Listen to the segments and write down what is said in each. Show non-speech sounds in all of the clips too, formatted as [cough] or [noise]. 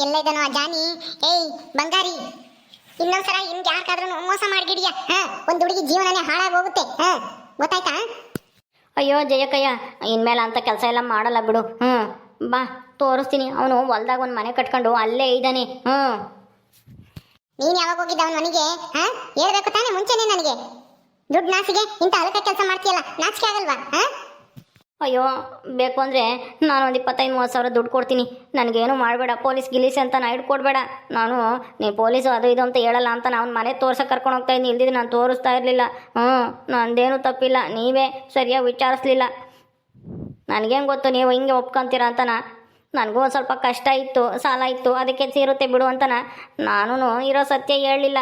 ಎಲ್ಲ ಇದನೋ ಆ ಜಾನಿ? ಏಯ್ ಬಂಗಾರಿ. ಇನ್ನೊಂದ್ಸಲ ಇನ್ಗೆ ಯಾರಿಗಾದ್ರೂ ಮೋಸ ಮಾಡ್ಗಿಡಿಯ ಹಾ? ಒಂದು ಹುಡುಗಿ ಜೀವನನೇ ಹಾಳಾಗೋಗುತ್ತೆ ಹಾ? ಗೊತ್ತಾಯ್ತಾ? ಅಯ್ಯೋ ಜಯಕಯ್ಯ ಇನ್ಮೇಲೆ ಅಂತ ಕೆಲಸ ಎಲ್ಲ ಮಾಡಲ್ಲ ಬಿಡು ಹ್ಞೂ ಬಾ ತೋರಿಸ್ತೀನಿ. ಅವನು ಹೊಲ್ದಾಗ ಒಂದು ಮನೆ ಕಟ್ಕೊಂಡು ಅಲ್ಲೇ ಇದ್ದಾನೆ ಹ್ಞೂ ನೀನ್ ಯಾವಾಗ ಹೋಗಿದ್ದ ಅವನ ಮನೆಗೆ ಹಾ? ಹೇಳ್ಬೇಕು ತಾನೇ ಮುಂಚೆನೆ ನನಗೆ. ದುಡ್ಡು ನಾಸಿಗೆ ಇಂಥ ಅಲಕ ಕೆಲಸ ಮಾಡ್ತೀಯಲ್ಲ ನಾಚಿಕೆ ಆಗಲ್ವಾ ಹಾ? ಅಯ್ಯೋ, ಬೇಕು ಅಂದರೆ ನಾನು ಒಂದು ಇಪ್ಪತ್ತೈದು, ಮೂವತ್ತು ಸಾವಿರ ದುಡ್ಡು ಕೊಡ್ತೀನಿ. ನನಗೇನು ಮಾಡಬೇಡ, ಪೊಲೀಸ್ ಗಿಲೀಸ್ ಅಂತ ನಾ ಇಟ್ಕೊಡ್ಬೇಡ ನಾನು, ನೀ ಪೊಲೀಸು ಅದು ಇದು ಅಂತ ಹೇಳಲ್ಲ ಅಂತ ನಾನು ಮನೆ ತೋರ್ಸಕ್ಕೆ ಕರ್ಕೊಂಡು ಹೋಗ್ತಾ ಇದ್ದೀನಿ. ನಾನು ತೋರಿಸ್ತಾ ಇರಲಿಲ್ಲ. ಹ್ಞೂ ನಂದೇನು ತಪ್ಪಿಲ್ಲ. ನೀವೇ ಸರಿಯಾಗಿ ವಿಚಾರಿಸ್ಲಿಲ್ಲ. ನನಗೇನು ಗೊತ್ತು, ನೀವು ಹಿಂಗೆ ಒಪ್ಕೊಂತೀರ ಅಂತನ ನನಗೂ ಒಂದು ಸ್ವಲ್ಪ ಕಷ್ಟ ಇತ್ತು, ಸಾಲ ಇತ್ತು. ಅದಕ್ಕೆ ಸೇರುತ್ತೆ ಬಿಡು ಅಂತನ ನಾನು ಇರೋ ಸತ್ಯ ಹೇಳಲಿಲ್ಲ.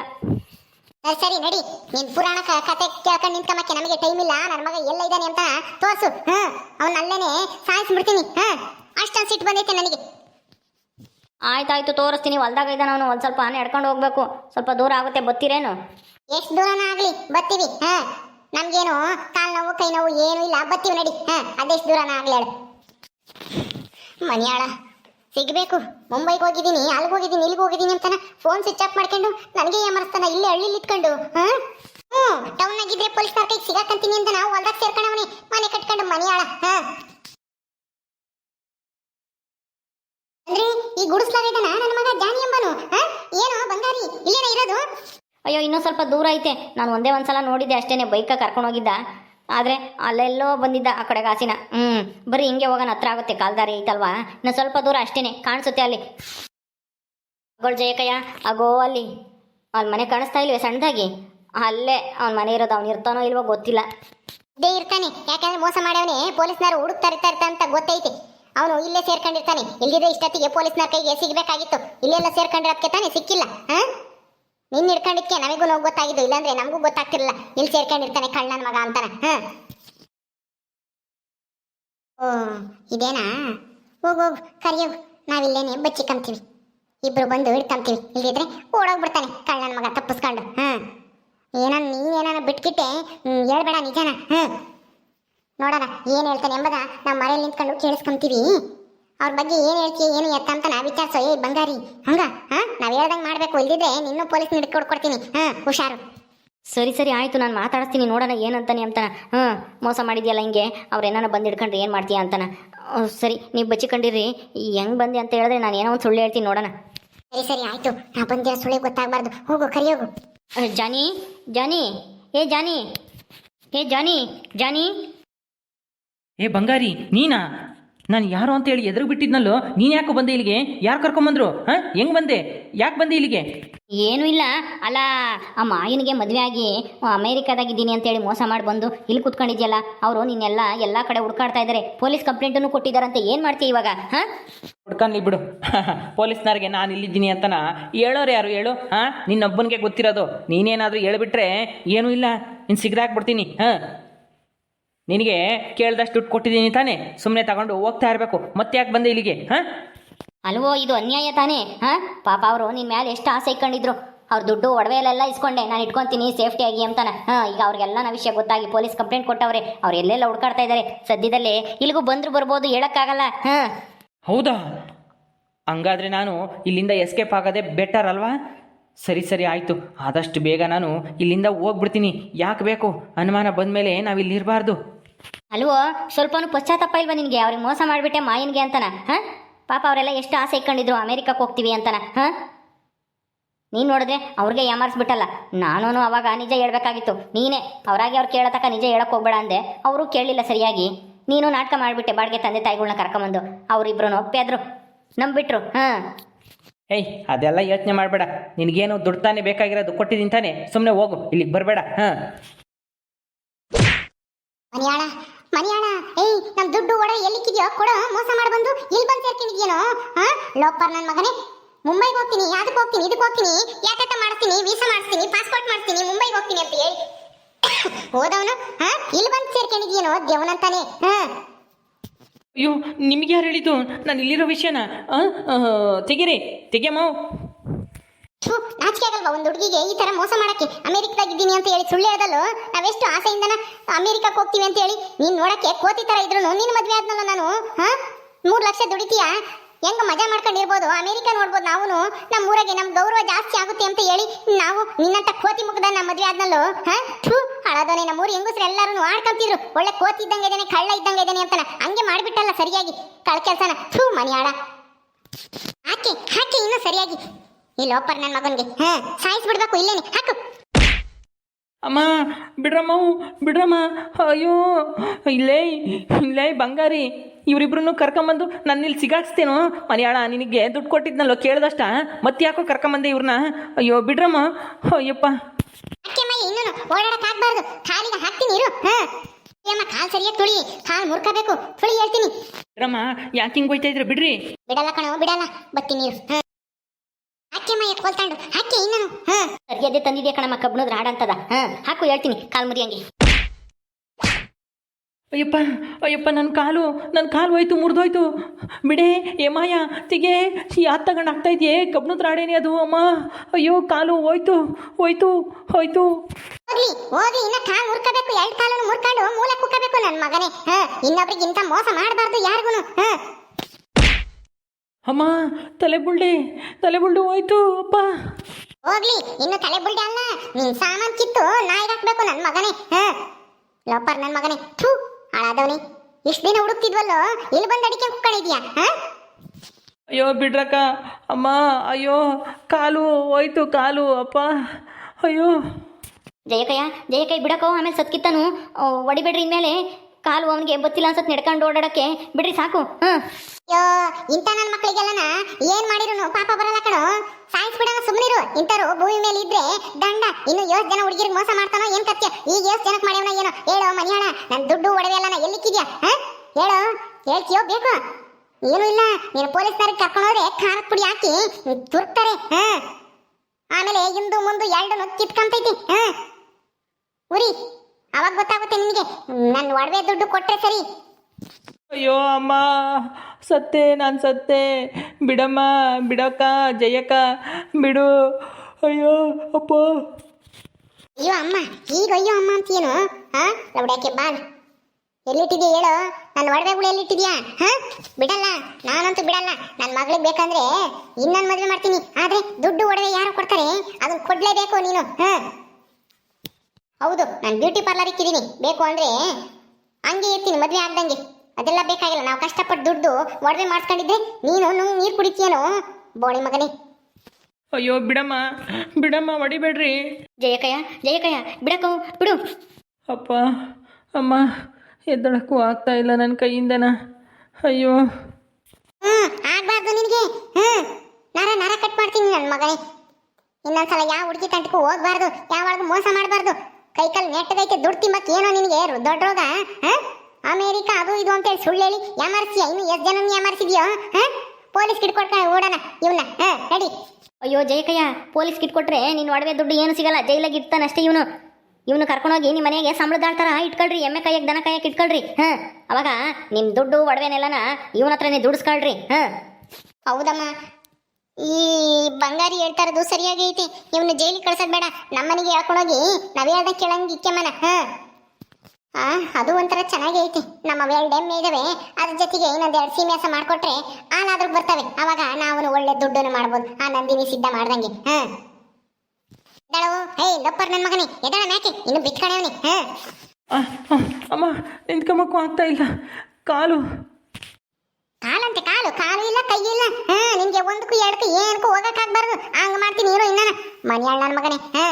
ಸರಿ ನಡಿ. ನಿನ್ ಪುರಾಣ ಕತೆ ಕೇಳ್ಕೊಂಡು ನಿಂತ್ಕೊಂಬಕ್ಕೆ ನಮಗೆ ಟೈಮ್ ಇಲ್ಲ. ನನ್ನ ಮಗ ಎಲ್ಲ ಇದ್ದಾನೆ ಅಂತ ತೋರ್ಸು. ಹಾ ಅವ್ನ ಅಲ್ಲೇನೆ ಸಾಯಿಸ್ಬಿಡ್ತೀನಿ. ಹಾ ಅಷ್ಟೊಂದು ಸಿಟ್ಟು ಬಂದೈತೆ ನನಗೆ. ಆಯ್ತಾಯ್ತು ತೋರಿಸ್ತೀನಿ. ಹೊಲ್ದಾಗ ಇದ್ದಾನ ಅವನು ಒಂದು ಸ್ವಲ್ಪ ನಡ್ಕೊಂಡು ಹೋಗ್ಬೇಕು. ಸ್ವಲ್ಪ ದೂರ ಆಗುತ್ತೆ ಬತ್ತೀರೇನು? ಎಷ್ಟು ದೂರನ ಆಗಲಿ ಬತ್ತೀವಿ. ಹಾಂ ನಮ್ಗೇನು ಕಾಲು ನೋವು ಕೈ ನೋವು ಏನು ಇಲ್ಲ. ಬತ್ತೀವಿ ನಡಿ. ಹಾಂ ಅದೆಷ್ಟು ದೂರನ ಆಗಲಿ ಹೇಳು. ಮನ್ಯಾಳ. ಸಿಗ್ಬೇಕು. ಮುಂಬೈಗೆ ಹೋಗಿದ್ದೀನಿ, ಅಲ್ಲಿಗೆ ಹೋಗಿದ್ದೀನಿ, ಇಲ್ಲಿಗೆ ಹೋಗಿದ್ದೀನಿ ಅಂತಾನೆ ಫೋನ್ ಸ್ವಿಚ್ ಆಫ್ ಮಾಡ್ಕೊಂಡು ನನಗೆ ಏಮರ್ಸ್ತಾನ, ಇಲ್ಲೇ ಹಳ್ಳಿಲಿ ಇಟ್ಕೊಂಡು ಹಾ? ಹ್ಞೂ ಟೌನ್ ಆಗಿದ್ರೆ ಪೊಲೀಸ್ ಕೈಗೆ ಸಿಗಾಕಂತೀನಿ ಅಂತ ನಾವು ಹೊಲ್ದಾಗ ಸೇರ್ಕೊಂಡವನಿ, ಮನೆ ಕಟ್ಕೊಂಡು ಮನೆಯಾಳ, ಹಾ? ಅಂದ್ರೆ ಈ ಗುಡಿಸ್ಲಾಗಿದ್ದಾನ ನನ್ನ ಮಗ ಜಾನಿ ಎಂಬನು ಏನೋ ಬಂಗಾರಿ, ಇಲ್ಲೇನ ಇರೋದು? ಅಯ್ಯೋ, ಇನ್ನೂ ಸ್ವಲ್ಪ ದೂರ ಐತೆ. ನಾನು ಒಂದೇ ಒಂದ್ಸಲ ನೋಡಿದ್ದೆ ಅಷ್ಟೇನೆ ಬೈಕ ಕರ್ಕೊಂಡು ಹೋಗಿದ್ದ ಆದರೆ ಅಲ್ಲೆಲ್ಲೋ ಬಂದಿದ್ದ ಆ ಕಡೆ ಗಾಸಿನ. ಹ್ಞೂ ಬರೀ ಹಿಂಗೆ ಹೋಗೋಣ ಹತ್ರ ಆಗುತ್ತೆ, ಕಾಲ್ದಾರಿ ಐತಲ್ವಾ? ಇನ್ನು ಸ್ವಲ್ಪ ದೂರ ಅಷ್ಟೇ ಕಾಣಿಸುತ್ತೆ ಅಲ್ಲಿ. ಗೋಳ್ ಜಯಕಯ್ಯ, ಅಗೋ ಅಲ್ಲಿ. ಅವ್ನ ಮನೆ ಕಾಣಿಸ್ತಾ ಇಲ್ವೇ ಸಣ್ಣದಾಗಿ? ಅಲ್ಲೇ ಅವ್ನ ಮನೆ ಇರೋದು, ಅವ್ನು ಇರ್ತಾನೋ ಇಲ್ವೋ ಗೊತ್ತಿಲ್ಲ. ಇದೇ ಇರ್ತಾನೆ, ಯಾಕಂದ್ರೆ ಮೋಸ ಮಾಡವನೇ ಪೊಲೀಸ್ನವರು ಹುಡುಕ್ತಾ ಇರ್ತಾ ಅಂತ ಗೊತ್ತೈತೆ. ಅವನು ಇಲ್ಲೇ ಸೇರ್ಕೊಂಡಿರ್ತಾನೆ. ಇಲ್ಲಿದ್ರೆ ಇಷ್ಟೊತ್ತಿಗೆ ಪೊಲೀಸ್ನವ್ರ ಕೈಗೆ ಸಿಗಬೇಕಾಗಿತ್ತು. ಇಲ್ಲೆಲ್ಲ ಸೇರ್ಕೊಂಡಿರೋದಕ್ಕೆ ತಾನೇ ಸಿಕ್ಕಿಲ್ಲ, ಹಾ? ನಿನ್ನ ಹಿಡ್ಕೊಂಡಿದ್ಕೆ ನಮಗೂ ನೋವು ಗೊತ್ತಾಗಿದ್ದು, ಇಲ್ಲಾಂದ್ರೆ ನಮಗೂ ಗೊತ್ತಾಗ್ತಿರಲ್ಲ ಇಲ್ಲಿ ಸೇರ್ಕೊಂಡಿರ್ತಾನೆ ಕಳ್ಳನ ಮಗ ಅಂತಾನೆ, ಹಾ? ಓ, ಇದೇನಾ? ಹೋಗು ಹೋಗು ಕರಿಯೋಗು ನಾವಿಲ್ಲೇನೆ ಬಚ್ಚಿಕಂತೀವಿ ಇಬ್ರು ಬಂದು ಹಿಡ್ಕೊಂತೀವಿ ಇಲ್ಲಿದ್ರೆ ಓಡೋಗ್ಬಿಡ್ತಾನೆ ಕಳ್ಳನ ಮಗ ತಪ್ಪಿಸ್ಕೊಂಡು, ಹಾ? ಏನನ್ ನೀನೇನ ಬಿಟ್ಕಿಟ್ಟೆ? ಹೇಳ್ಬೇಡ ನಿಜಾನ ಹ್ಮ್ ನೋಡೋಣ, ಏನು ಹೇಳ್ತಾನೆ ಎಂಬುದ ನಾವು ಮನೇಲಿ ನಿಂತ್ಕೊಂಡು ಕೇಳಿಸ್ಕೊಂತೀವಿ. ಅವ್ರ ಬಗ್ಗೆ ಏನು ಹೇಳ್ತೀಯ ಏನು ಎತ್ತ ಅಂತ ನಾ ವಿಚಾರಿಸೋ. ಏ ಬಂಗಾರಿ ಹಂಗ? ಹಾ? ನಾವು ಹೇಳ್ದಂಗ್ ಮಾಡ್ಬೇಕು. ಇಲ್ದಿದ್ರೆ ನಿನ್ನ ಪೊಲೀಸ್ ಹಿಡ್ಕೊಡ್ಕೊಡ್ತೀನಿ ಹಾ ಹುಷಾರು. ಸರಿ ಸರಿ ಆಯಿತು. ನಾನು ಮಾತಾಡಿಸ್ತೀನಿ. ನೋಡೋಣ ಏನಂತಾನೆ ಅಂತಾನೆ. ಹ್ಞೂ ಮೋಸ ಮಾಡಿದ್ಯಲ್ಲ ಹಿಂಗೆ? ಅವ್ರು ಏನಾರು ಬಂದು ಹಿಡ್ಕೊಂಡ್ರೆ ಏನು ಮಾಡ್ತೀಯ ಅಂತಾನೆ. ಸರಿ ನೀವು ಬಚ್ಚಿಕೊಂಡಿರಿ ಹೆಂಗೆ ಬಂದೆ ಅಂತ ಹೇಳಿದ್ರೆ ನಾನು ಏನೋ ಒಂದು ಸುಳ್ಳು ಹೇಳ್ತೀನಿ ನೋಡೋಣ. ಸರಿ ಸರಿ ಆಯಿತು. ನಾ ಬಂದಿರೋ ಸುಳ್ಳು ಗೊತ್ತಾಗಬಾರ್ದು. ಹೋಗು ಕರಿ ಹೋಗು. Johnny Johnny. ಏ ಜಾನಿ. ಏ ಜಾನಿ ಜಾನಿ. ಏ ಬಂಗಾರಿ ನೀನಾ? ನಾನು ಯಾರು ಅಂತ ಹೇಳಿ ಎದುರು ಬಿಟ್ಟಿದ್ನಲ್ಲೋ ನೀನು ಯಾಕೆ ಬಂದೆ ಇಲ್ಲಿಗೆ? ಯಾರು ಕರ್ಕೊಂಬಂದ್ರು ಹಾಂ? ಹೆಂಗೆ ಬಂದೆ? ಯಾಕೆ ಬಂದೆ ಇಲ್ಲಿಗೆ? ಏನೂ ಇಲ್ಲ. ಅಲ್ಲ ಆ ಮಾಯನಿಗೆ ಮದುವೆ ಆಗಿ ಅಮೇರಿಕಾದಾಗಿದ್ದೀನಿ ಅಂತೇಳಿ ಮೋಸ ಮಾಡಿ ಬಂದು ಇಲ್ಲಿ ಕುತ್ಕೊಂಡಿದ್ಯಲ್ಲ ಅವರು ನಿನ್ನೆಲ್ಲ ಎಲ್ಲ ಕಡೆ ಹುಡ್ಕಾಡ್ತಾ ಇದ್ದಾರೆ ಪೊಲೀಸ್ ಕಂಪ್ಲೇಂಟನ್ನು ಕೊಟ್ಟಿದ್ದಾರಂತೆ ಏನು ಮಾಡ್ತೀಯ ಇವಾಗ? ಹಾಂ? ಹುಡ್ಕನ್ಲಿ ಬಿಡು. [laughs] ಪೊಲೀಸ್ನವ್ರಿಗೆ ನಾನು ಇಲ್ಲಿದ್ದೀನಿ ಅಂತನ ಹೇಳೋರು ಯಾರು ಹೇಳು? ಹಾಂ? ನಿನ್ನೊಬ್ಬನಿಗೆ ಗೊತ್ತಿರೋದು. ನೀನೇನಾದರೂ ಹೇಳ್ಬಿಟ್ರೆ ಏನೂ ಇಲ್ಲ. ನೀನು ಸಿಗ್ದಾಕ್ಬಿಡ್ತೀನಿ ಹಾಂ? ನಿನಗೆ ಕೇಳ್ದಷ್ಟು ದುಡ್ಡು ಕೊಟ್ಟಿದ್ದೀನಿ ತಾನೇ? ಸುಮ್ಮನೆ ತಗೊಂಡು ಹೋಗ್ತಾ ಇರಬೇಕು. ಮತ್ತೆ ಯಾಕೆ ಬಂದೆ ಇಲ್ಲಿಗೆ ಹಾಂ? ಅಲ್ವೋ ಇದು ಅನ್ಯಾಯ ತಾನೇ ಹಾಂ? ಪಾಪ ಅವರು ನಿನ್ನ ಮೇಲೆ ಎಷ್ಟು ಆಸೆ ಇಟ್ಕೊಂಡಿದ್ರು. ಅವ್ರ ದುಡ್ಡು ಒಡವೆಲೆಲ್ಲ ಇಸ್ಕೊಂಡೆ. ನಾನು ಇಟ್ಕೊಂತೀನಿ ಸೇಫ್ಟಿಯಾಗಿ ಅಂತಾನೆ. ಹಾಂ ಈಗ ಅವ್ರಿಗೆಲ್ಲ ನಾ ವಿಷಯ ಗೊತ್ತಾಗಿ ಪೊಲೀಸ್ ಕಂಪ್ಲೇಂಟ್ ಕೊಟ್ಟವ್ರೆ. ಅವ್ರು ಎಲ್ಲೆಲ್ಲ ಹುಡ್ಕಾಡ್ತಾ ಇದ್ದಾರೆ ಸದ್ಯದಲ್ಲೇ ಇಲ್ಲಿಗೂ ಬಂದ್ರು ಬರ್ಬೋದು ಹೇಳೋಕ್ಕಾಗಲ್ಲ ಹಾಂ? ಹೌದಾ? ಹಂಗಾದ್ರೆ ನಾನು ಇಲ್ಲಿಂದ ಎಸ್ಕೇಪ್ ಆಗೋದೇ ಬೆಟರ್ ಅಲ್ವಾ? ಸರಿ ಸರಿ ಆಯಿತು. ಆದಷ್ಟು ಬೇಗ ನಾನು ಇಲ್ಲಿಂದ ಹೋಗ್ಬಿಡ್ತೀನಿ. ಯಾಕೆ ಬೇಕು? ಅನುಮಾನ ಬಂದಮೇಲೆ ನಾವು ಇಲ್ಲಿ ಇರಬಾರ್ದು. ಅಲ್ವೋ ಸ್ವಲ್ಪನೂ ಪಶ್ಚಾತ್ತಾಪ ಇಲ್ವಾ ನಿನಗೆ? ಅವ್ರಿಗೆ ಮೋಸ ಮಾಡಿಬಿಟ್ಟೆ ಮಾಯನ್ಗೆ ಅಂತನ, ಹಾಂ? ಪಾಪ ಅವರೆಲ್ಲ ಎಷ್ಟು ಆಸೆ ಇಟ್ಕೊಂಡಿದ್ರು ಅಮೇರಿಕಕ್ಕೆ ಹೋಗ್ತೀವಿ ಅಂತನ, ಹಾಂ? ನೀನು ನೋಡಿದ್ರೆ ಅವ್ರಿಗೆ ಯಾಮಾರಿಸ್ಬಿಟ್ಟಲ್ಲ. ನಾನು ಅವಾಗ ನಿಜ ಹೇಳ್ಬೇಕಾಗಿತ್ತು. ನೀನೇ, ಅವರಾಗಿ ಅವ್ರು ಕೇಳತಕ್ಕ ನಿಜ ಹೇಳಕ್ ಹೋಗ್ಬೇಡ ಅಂದೆ. ಅವರು ಕೇಳಲಿಲ್ಲ ಸರಿಯಾಗಿ. ನೀನು ನಾಟಕ ಮಾಡಿಬಿಟ್ಟೆ ಬಾಡಿಗೆ ತಂದೆ ತಾಯಿಗಳನ್ನ ಕರ್ಕೊಂಬಂದು. ಅವರಿಬ್ರು ಒಪ್ಪಾದ್ರು ನಂಬಿಟ್ರು, ಹಾಂ? ಏಯ್, ಅದೆಲ್ಲ ಯೋಚನೆ ಮಾಡಬೇಡ. ನಿನಗೇನು ದುಡ್ಡು ತಾನೇ ಬೇಕಾಗಿರೋದು ಕೊಟ್ಟಿದ್ದೀನಿ ತಾನೆ. ಸುಮ್ಮನೆ ಹೋಗು, ಇಲ್ಲಿಗೆ ಬರಬೇಡ, ಹಾಂ? ಮನಿಯಾಳ ಮನಿಯಾಣ ಏಯ್, ನಮ್ ದುಡ್ಡು ಒಡ ಎಲ್ಲಿಕ್ಕಿದ್ಯೋ ಕೊಡ, ಮೋಸ ಮಾಡಿ ಬಂದು, ಇಲ್ಲಿ ಬಂದು ಸೇರ್ಕೊಂಡಿದ್ಯೇನೋ ಹಾ ಲೋಪರ್ ನನ್ನ ಮಗನೇ, ಮುಂಬೈಗೆ ಹೋಗ್ತೀನಿ ಅದಕ್ಕೆ ಹೋಗ್ತೀನಿ ಇದಕ್ಕೆ ಹೋಗ್ತೀನಿ ಯಾಕಟ ಮಾಡ್ತೀನಿ, ವೀಸಾ ಮಾಡ್ತೀನಿ, ಪಾಸ್ಪೋರ್ಟ್ ಮಾಡ್ತೀನಿ, ಮುಂಬೈಗೆ ಹೋಗ್ತೀನಿ ಅಂತ ಹೇಳಿ. ಹೋದವನು ಹಾ ಇಲ್ಲಿ ಬಂದು ಸೇರ್ಕೊಂಡಿದ್ಯೇನೋ ದೇವನಂತಾನೆ ಹಾ ಅಯ್ಯೋ, ನಿಮ್ಗೆ ಯಾರು ಹೇಳಿದ್ದು? ನಾನು ಇಲ್ಲಿರೋ ವಿಷಯನ ತೆಗೀರಿ, ತೆಗೆಯಮ್ಮ. ನಾಚಿಕೆ ಆಗಲ್ವಾ ಒಂದು ಹುಡುಗಿಗೆ ಈ ತರ ಮೋಸ ಮಾಡಕ್ಕೆ? ಅಮೆರಿಕದಾಗಿದ್ದೀನಿ ಅಂತ ಹೇಳಿ ಸುಳ್ಳೆ ಹೇಳದಲ್ಲೋ ನಾವೆಷ್ಟು ಆಸೆಯಿಂದನ ಅಮೆರಿಕಕ್ಕೆ ಹೋಗ್ತೀವಿ ಅಂತ ಹೇಳಿ ನೀನ್ ನೋಡಕ್ಕೆ ಕೋತಿ ತರ ಇದ್ರು ನಿನ್ನ ಮದ್ವೆ ಆದ್ನಲ್ಲ ನಾನು, ಹಾ? ಮೂರ್ ಲಕ್ಷ ದುಡಿತೀಯ? ಹೆಂಗ ಮಜಾ ಮಾಡ್ಕೊಂಡಿರ್ಬೋದು? ಅಮೆರಿಕ ನೋಡ್ಬೋದು ನಾವು ನಮ್ಮ ಊರಾಗೆ ನಮ್ ಗೌರವ ಜಾಸ್ತಿ ಆಗುತ್ತೆ ಅಂತ ಹೇಳಿ ನಾವು ನಿನ್ನಂತ ಕೋತಿ ಮುಖದ ನಮ್ಮ ಮದ್ವೆ ಆದ್ನಲ್ಲೋ, ಹಾ? ಹಳದೋನೆ ನಮ್ಮ ಊರು ಹೆಂಗಸ್ರು ಎಲ್ಲರೂ ಆಡ್ಕೊಂತಿದ್ರು ಒಳ್ಳೆ ಕೋತಿ ಇದ್ದಂಗೆ ಇದ್ದಾನೆ ಕಳ್ಳ ಇದ್ದಂಗೆ ಇದ್ದಾನೆ ಅಂತಾನ. ಹಂಗೆ ಮಾಡ್ಬಿಟ್ಟಲ್ಲ ಸರಿಯಾಗಿ. ಕಳ್ ಕೆಲ್ಸನ. ಥೂ ಮನಿಯಾಡ ಹಾಕಿ ಹಾಕಿ ಇನ್ನೂ ಸರಿಯಾಗಿ. ಈ ಲೋಪರ್ ನನ್ನ ಮಗನ್ಗೆ. ಹಾ ಸಾಯಿಸ್ಬಿಡ್ಬೇಕು ಇಲ್ಲೇನೆ. ಹಾಕು. ಅಮ್ಮ ಬಿಡ್ರಮ್ಮ ಬಿಡ್ರಮ್ಮ. ಅಯ್ಯೋ ಇಲ್ಲೇ ಇಲ್ಲೇ ಬಂಗಾರಿ. ಇವರಿಬ್ರು ಕರ್ಕೊಂಬಂದು ನನ್ನ ಇಲ್ಲಿ ಸಿಗಾಕ್ಸ್ತೇನೋ? ಮನೆಯಾಳ ನಿನಗೆ ದುಡ್ಡು ಕೊಟ್ಟಿದ್ನಲ್ಲೋ ಕೇಳ್ದಷ್ಟ? ಮತ್ತೆ ಯಾಕೋ ಕರ್ಕೊಂಬಂದೆ ಇವ್ರನ್ನ ಅಯ್ಯೋ ಬಿಡ್ರಮ್ಮ. ಅಯ್ಯಪ್ಪ. ಅಕ್ಕೆ ಮೈ ಇನ್ನೂ ಓಡಾಡಕ್ ಆಗ್ಬಾರ್ದು. ಕಾಲಿಗೆ ಹಾಕ್ತೀನಿ ಇರು. ಅಮ್ಮ ಕಾಲ್ ಸರಿಯಾಗಿ ತುಳಿ. ಕಾಲ್ ಮುರ್ಕಬೇಕು. ತುಳಿ ಹೇಳ್ತೀನಿ. ಬಿಡ್ರಮ್ಮ ಯಾಕೆ ಹಿಂಗ್ ಹೋಯ್ತಾ ಇದ್ರು? ಬಿಡ್ರಿ. ಬಿಡಲ್ಲ ಕಣೋ ಬಿಡಲ್ಲ. ಬತ್ತೀನಿ ಇರು. ಹಾ ಅಕ್ಕೆ ಮೈ ಎತ್ಕೊಳ್ತಾಂಡು ಹಾಕಿ ಇನ್ನೂ ಹಾ ಸರಿಯದ್ದೇ ತಂದಿದ್ಯಾ ಕಣಮ್ಮ ಕಬ್ಬಣದ ರಾಡಂತದ ಹಾ ಹಾಕು ಹೇಳ್ತೀನಿ ಕಾಲ್ ಮುರಿಯಂಗೆ ಅಯ್ಯಪ್ಪ ಅಯ್ಯಪ್ಪ ನನ್ನ ಕಾಲು ನನ್ನ ಕಾಲು ಹೋಯ್ತು ಮುರಿದೋಯ್ತು. ಬಿಡೆ ಏ ಮಾಯ ತಿಗೆ ಯಾತ್ ತಗೊಂಡು ಆಗ್ತಾ ಇದೆಯೇ ಕಬ್ಬಣದ ರಾಡೇನೆ ಅದು ಅಮ್ಮ. ಅಯ್ಯೋ ಕಾಲು ಹೋಯ್ತು ಹೋಯ್ತು ಹೋಯ್ತು. ಹೋಗ್ಲಿ ಹೋಗ್ಲಿ ಇನ್ನ ಕಾಲ್ ಮುರ್ಕಬೇಕು ಎರಡು ಕಾಲನ್ನು ಮುರ್ಕೊಂಡು ಮೂಲೆ ಕುಕ್ಕಬೇಕು ನನ್ನ ಮಗನೇ. ಹಾ ಇನ್ನೊಬ್ರಿಗೆ ಇಂಥ ಮೋಸ ಮಾಡಬಾರ್ದು ಯಾರಿಗೂ ಹಾ ಅಮ್ಮ ತಲೆ ಬುಲ್ಡೆ ತಲೆ ಬುಲ್ಡು ಹೋಯ್ತು ಅಪ್ಪ. ಹೋಗ್ಲಿ ಇನ್ನು ತಲೆ ಬುಲ್ಡೆ ಅಲ್ಲ. ನಿನ್ ಸಾಮಾನ್ ಕಿತ್ತು ನಾಯಿಗೆ ಹಾಕ್ಬೇಕು ನನ್ ಮಗನೇ ಹಾ? ಲೋಪರ್ ನನ್ ಮಗನೇ. ಥೂ ಹಾಳಾದವನಿ. ಇಷ್ಟ ದಿನ ಹುಡುಕ್ತಿದ್ವಲ್ಲೋ ಇಲ್ಲಿ ಬಂದು ಅಡಿಕೆ ಕುಕ್ಕಳಿದ್ಯಾ ಹಾ? ಅಯ್ಯೋ ಬಿಡ್ರಕ್ಕ. ಅಮ್ಮ ಅಯ್ಯೋ ಕಾಲು ಹೋಯ್ತು ಕಾಲು ಅಪ್ಪ. ಅಯ್ಯೋ. ಜಯಕಯ್ಯ ಜಯಕೈ ಬಿಡಕೋ ಆಮೇಲೆ ಸತ್ಕಿತ್ತನು. ಹೊಡಿಬೇಡ್ರಿ ಇನ್ಮೇಲೆ. ಕಾಲು ಅವನಿಗೆ ಗೊತ್ತಿಲ್ಲ ಅನ್ಸತ್ ನಡ್ಕೊಂಡು ಓಡಾಡಕ್ಕೆ. ಬಿಡ್ರಿ ಸಾಕು, ಹ್ಮ್. ಅಯ್ಯೋ ಇಂಥ ನನ್ನ ಮಕ್ಕಳಿಗೆಲ್ಲನ ಏನ್ ಮಾಡಿರುನು? ಪಾಪ ಬರಲ್ಲ ಕಣೋ. ಸಾಯಿಸ್ಬಿಡೋಣ ಸುಮ್ಮನಿರು ಇಂಥರು ಭೂಮಿ ಮೇಲೆ ಇದ್ರೆ ದಂಡ. ಇನ್ನು ಯೋಸ್ ಜನ ಹುಡುಗಿರಿಗೆ ಮೋಸ ಮಾಡ್ತಾನೋ ಏನ್ ಕತ್ಯ ಈಗ ಯೋಸ್ ಜನಕ್ಕೆ ಮಾಡ್ಯವನ ಏನೋ? ಹೇಳೋ ಮನಿಯಾಣ ನನ್ ದುಡ್ಡು ಒಡವೆ ಎಲ್ಲ ಎಲ್ಲಿಕ್ಕಿದ್ಯಾ? ಹೇಳೋ, ಹೇಳ್ತೀಯೋ ಬೇಕು? ಏನು ಇಲ್ಲ. ನೀನು ಪೊಲೀಸ್ನವ್ರಿಗೆ ಕರ್ಕೊಂಡೋದ್ರೆ ಖಾರದ ಪುಡಿ ಹಾಕಿ ತುರ್ತಾರೆ, ಹಾ? ಆಮೇಲೆ ಹಿಂದೂ ಮುಂದು ಎರಡು ಕಿತ್ಕೊಂತೈತಿ, ಹಾ? ಉರಿ. ಅವಾಗ ಗೊತ್ತಾಗುತ್ತೆ ನಿನಗೆ ನನ್ನ ಒಡವೆ ದುಡ್ಡು ಕೊಟ್ರೆ ಸರಿ. ಅಯ್ಯೋ ಅಮ್ಮ ಸತ್ತೆ ನಾನು ಸತ್ತೆ. ಬಿಡಮ್ಮ ಬಿಡಕ್ಕ ಜಯಕ್ಕ ಬಿಡು. ಅಯ್ಯೋ ಅಪ್ಪ. ಅಯ್ಯೋ ಅಮ್ಮ ಈಗ ಅಯ್ಯೋ ಅಮ್ಮ ಅಂತೀನು ಹಾ ಲವಡ್ಯಾಕೆ ಬಾಲ್. ಎಲ್ಲಿಟ್ಟಿದ್ಯಾ ಹೇಳು? ನನ್ನ ಒಡವೆಗಳು ಎಲ್ಲಿಟ್ಟಿದ್ಯಾ? ಹಾ? ಬಿಡಲ್ಲ ನಾನಂತೂ ಬಿಡಲ್ಲ. ನನ್ನ ಮಗಳಿಗೆ ಬೇಕಂದ್ರೆ ಇನ್ನೊಂದು ಮದುವೆ ಮಾಡ್ತೀನಿ. ಆದ್ರೆ ದುಡ್ಡು ಒಡವೆ ಯಾರು ಕೊಡ್ತಾರೆ ಅದನ್ನ ಕೊಡಲೇಬೇಕು ನೀನು. ಹಾ? ಹೌದು ನಾನು ಬ್ಯೂಟಿ ಪಾರ್ಲರ್ ಇಕ್ಕಿದ್ದೀನಿ ಬೇಕು ಅಂದ್ರೆ ಹಂಗೆ ಇರ್ತೀನಿ ಮದುವೆ ಆಗ್ದಂಗೆ. ಅದೆಲ್ಲ ಬೇಕಾಗಿಲ್ಲ. ನಾವು ಕಷ್ಟಪಟ್ಟು ದುಡ್ಡು ಒಡವೆ ಮಾಡ್ಕೊಂಡಿದ್ರೆ ನೀನು ನುಂಗ್ ನೀರು ಕುಡಿತೀಯೇನೋ? ಬೋಣಿ ಮಗನೇ. ಅಯ್ಯೋ ಬಿಡಮ್ಮ. ಬಿಡಮ್ಮ ಹೊಡಿಬೇಡ್ರಿ. ಜಯಕಯ್ಯ ಜಯಕಯ್ಯ ಬಿಡಕೋ ಬಿಡು. ಅಪ್ಪ ಅಮ್ಮ ಎದ್ದಳಕ್ಕೂ ಆಗ್ತಾ ಇಲ್ಲ ನನ್ನ ಕೈಯಿಂದನ. ಅಯ್ಯೋ. ಹ್ಞೂ ಆಗ್ಬಾರ್ದು ನಿನಗೆ. ಹ್ಞೂ ನರ ನರ ಕಟ್ ಮಾಡ್ತೀನಿ ನನ್ನ ಮಗನೇ. ಇನ್ನೊಂದ್ಸಲ ಯಾವ ಹುಡುಗಿ ತಂಟಕ್ಕೂ ಹೋಗ್ಬಾರ್ದು ಯಾವಾಗ ಮೋಸ ಮಾಡಬಾರ್ದು. ಕೈಕಲ್ ನೆಟ್ಟದೈತೆ ದುಡ್ಡು ತಿಂಬಕ್ ಏನೋ ನಿನಗೆ ದೊಡ್ಡ ರೋಗ ಹ? ಅಮೇರಿಕ ಅದು ಇದು ಅಂತೇಳಿ ಸುಳ್ಳು ಹೇಳಿ ಯಾಮಾರಿಸಿಯ ಇನ್ನು ಎಷ್ಟು ಜನ ಯಾಮಾರಿಸಿದ್ಯೋ ಹ? ಪೊಲೀಸ್ ಕೊಡ್ಕ ಓಡೋಣ ಇವನ್ನ ಹ? ನಡಿ. ಅಯ್ಯೋ ಜಯಕಯ್ಯ ಪೊಲೀಸ್ ಕಿಟ್ ಕೊಟ್ರೆ ನೀನು ಒಡವೆ ದುಡ್ಡು ಏನು ಸಿಗಲ್ಲ ಜೈಲಾಗ ಇರ್ತಾನಷ್ಟೇ ಇವನು. ಇವನು ಕರ್ಕೊಂಡೋಗಿ ನಿಮ್ಮ ಮನೆಗೆ ಸಂಬಳದಾಳ ಥರ ಇಟ್ಕೊಳ್ರಿ ಎಮ್ಮೆ ಕೈಯಾಗ ದನ ಕೈಯಾಗ ಇಟ್ಕೊಳ್ರಿ ಹಾಂ? ಅವಾಗ ನಿಮ್ಮ ದುಡ್ಡು ಒಡವೆನೆಲ್ಲನ ಇವನ ಹತ್ರನೇ ದುಡಿಸ್ಕೊಳ್ರಿ ಹಾಂ? ಹೌದಮ್ಮ. ಈ ಬಂಗಾರಿ ಹೇಳ್ತಾ ಇರೋದು ಸರಿಯಾಗಿ ಐತಿ. ಇವನು ಜೈಲಿಗೆ ಕಳ್ಸೋದು ಬೇಡ. ನಮ್ಮನೆಗೆ ಹೇಳ್ಕೊಂಡೋಗಿ ನಾವೇ ಅದ ಕೇಳಂಗೆ ಇಕ್ಕೆಮನ ಹಾ? ಆ, ಅದು ಒಂಥರ ಚೆನ್ನಾಗಿ ನಮ್ಮ ಎರಡು ಎಮ್ಮೆ ಇದಾವೆ ಅದ್ರ ಜೊತೆಗೆ ಇನ್ನೊಂದು ಎರಡು ಸೀಮೆಸ ಮಾಡಿಕೊಟ್ರೆ ಹಾಲಾದ್ರೂ ಬರ್ತವೆ. ಅವಾಗ ನಾವು ಒಳ್ಳೆ ದುಡ್ಡನ್ನು ಮಾಡ್ಬೋದು. ಆ ನಂದಿನಿ ಸಿದ್ಧ ಮಾಡ್ದಂಗೆ, ಹಾಂ? ಎದಳವು ಹೇ ಲಪ್ಪರ್ ನನ್ನ ಮಗನೇ. ಎದಳ ಮ್ಯಾಕೆ? ಇನ್ನು ಬಿಟ್ಕಣವನಿ ಹಾ? ಅಮ್ಮ ನಿಂತ್ಕೊಂಬಕ್ಕೂ ಆಗ್ತಾ ಇಲ್ಲ. ಕಾಲು ಕಾಲಂತೆ, ಕಾಲು ಕಾಲು ಇಲ್ಲ, ಕೈ ಇಲ್ಲ. ಹಾ ಒಂದಕ್ಕೂ ಎರಡಕ್ಕೂ ಏನಕ್ಕೂ ಹೋಗಕ್ ಆಗ್ಬಾರ್ದು ಹಂಗ ಮಾಡ್ತೀನಿ, ಇರೋ ಇನ್ನ ಮನೆಯಾಳ ನನ್ನ ಮಗನೇ, ಹಾ.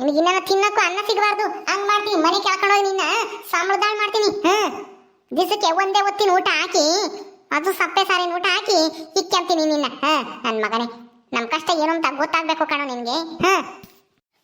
ನಿನಗೆ ಇನ್ನ ತಿನ್ನಕ್ಕೂ ಅನ್ನ ಸಿಗಬಾರ್ದು. ಹಂಗ್ ಮಾಡ್ತೀನಿ, ಮನೆ ಕೇಳ್ಕೊಂಡೋಗಿ ನಿನ್ನ ಸಂಬಳದಾಳ್ ಮಾಡ್ತೀನಿ, ಹಾ. ದಿಸಕ್ಕೆ ಒಂದೇ ಹೊತ್ತಿನ ಊಟ ಹಾಕಿ, ಅದು ಸಪ್ಪೆ ಸಾರಿನ ಊಟ ಹಾಕಿ ಇಕ್ಕಂತೀನಿ ನಿನ್ನ, ಹಾ. ನನ್ನ ಮಗನೇ ನಮ್ಮ ಕಷ್ಟ ಏನು ಅಂತ ಗೊತ್ತಾಗ್ಬೇಕು ಕಣೋ ನಿನ್ಗೆ, ಹಾ.